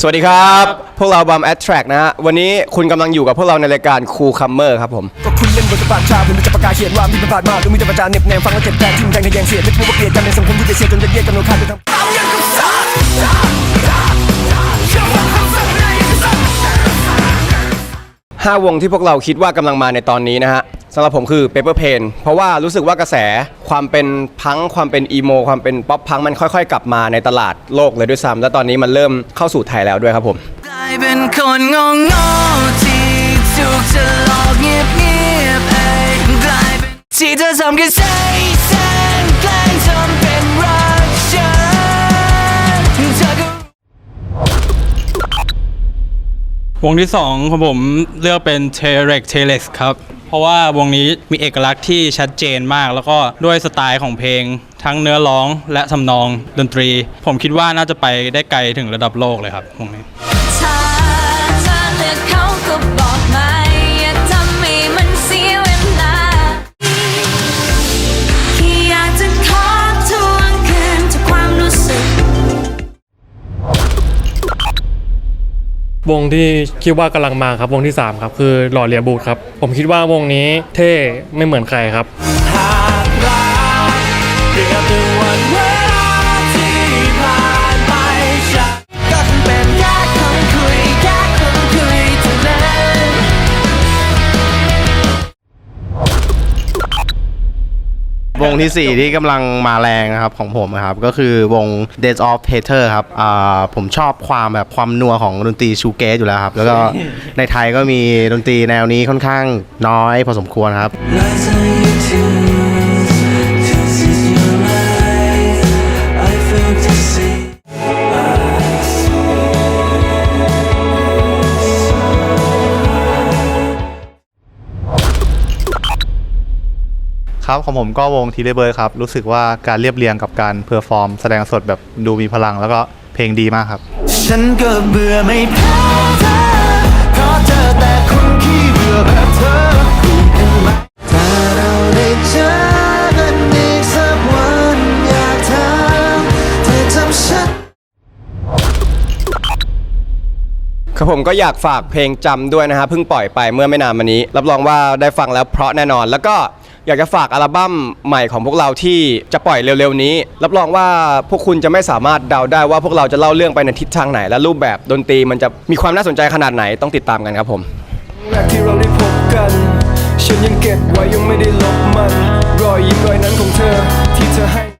สวัสดีครับ พวกเราบัมแอดแทรกนะฮะ วันนี้คุณกำลังอยู่กับพวกเราในรายการคูคัมเมอร์ครับผม ก็คุณเล่นบทบาทชาผมจะประกาศเขียนว่ามีประบาทมากหรือมีแต่ประจานเน็บแนมฟังแล้วเจ็บแทนทิ้งแทงทะแยงเสียดไม่พูดว่าเกลียดกันในสังคมที่จะเสียจนจะแยกกันโดยขาดไปทั้ง 5 วงที่พวกเราคิดว่ากำลังมาในตอนนี้นะฮะสำหรับผมคือ Paper p a n เพราะว่ารู้สึกว่ากระแสความเป็นพังความเป็นอีโม ความเป็นป๊อปพังมันค่อยๆ กลับมาในตลาดโลกเลยด้วยซ้ำและตอนนี้มันเริ่มเข้าสู่ไทยแล้วด้วยครับผม กลายเป็นคนงงงที่ถูกจะหลอกเงียบเงียบๆเองกลายเป็นที่เธอทำแค่ใช้ วงที่ 2 ของผมเลือกเป็น t e r e x t e l e x ครับ เพราะว่าวงนี้มีเอกลักษณ์ที่ชัดเจนมาก แล้วก็ด้วยสไตล์ของเพลง ทั้งเนื้อร้องและทำนองดนตรี ผมคิดว่าน่าจะไปได้ไกลถึงระดับโลกเลยครับวงนี้ วงที่คิดว่ากำลังมาครับวงที่ 3 ครับ คือหล่อเลียบูดครับ ผมคิดว่าวงนี้เท่ไม่เหมือนใครครับ วงที่ 4 ที่กำลังมาแรงนะครับของผมนะครับ ก็คือวง Days of Hater ครับอ่าผมชอบความแบบความนัวของดนตรีชูเกสอยู่แล้วครับ แล้วก็ในไทยก็มีดนตรีแนวนี้ค่อนข้างน้อยพอสมควรครับ Lies on you too This ครับของผมก็วงทีเลเบิร์ครับ รู้สึกว่าการเรียบเรียงกับการเพอร์ฟอร์ม แสดงสดแบบดูมีพลังแล้วก็เพลงดีมากครับ ฉันก็เบื่อไม่แพ้เธอเพราะเจอแต่คนขี้เบื่อแบบเธอคุยกันไหมถ้าเราได้เจอกันอีกสักวันอยากถามเธอทำฉัน ครับผมก็อยากฝากเพลงจำด้วยนะฮะเพิ่งปล่อยไปเมื่อไม่นานมานี้ รับรองว่าได้ฟังแล้วเพราะแน่นอนแล้วก็ อยากจะฝากอัลบั้มใหม่ของพวกเราที่จะปล่อยเร็วๆนี้ รับรองว่าพวกคุณจะไม่สามารถเดาได้ว่าพวกเราจะเล่าเรื่องไปในทิศทางไหน และรูปแบบดนตรีมันจะมีความน่าสนใจขนาดไหนต้องติดตามกันครับผมแรกที่เราได้พบกันฉันยังเก็บไว้ยังไม่ได้ลบมัน รอยยิ้มรอยนั้นของเธอที่เธอให้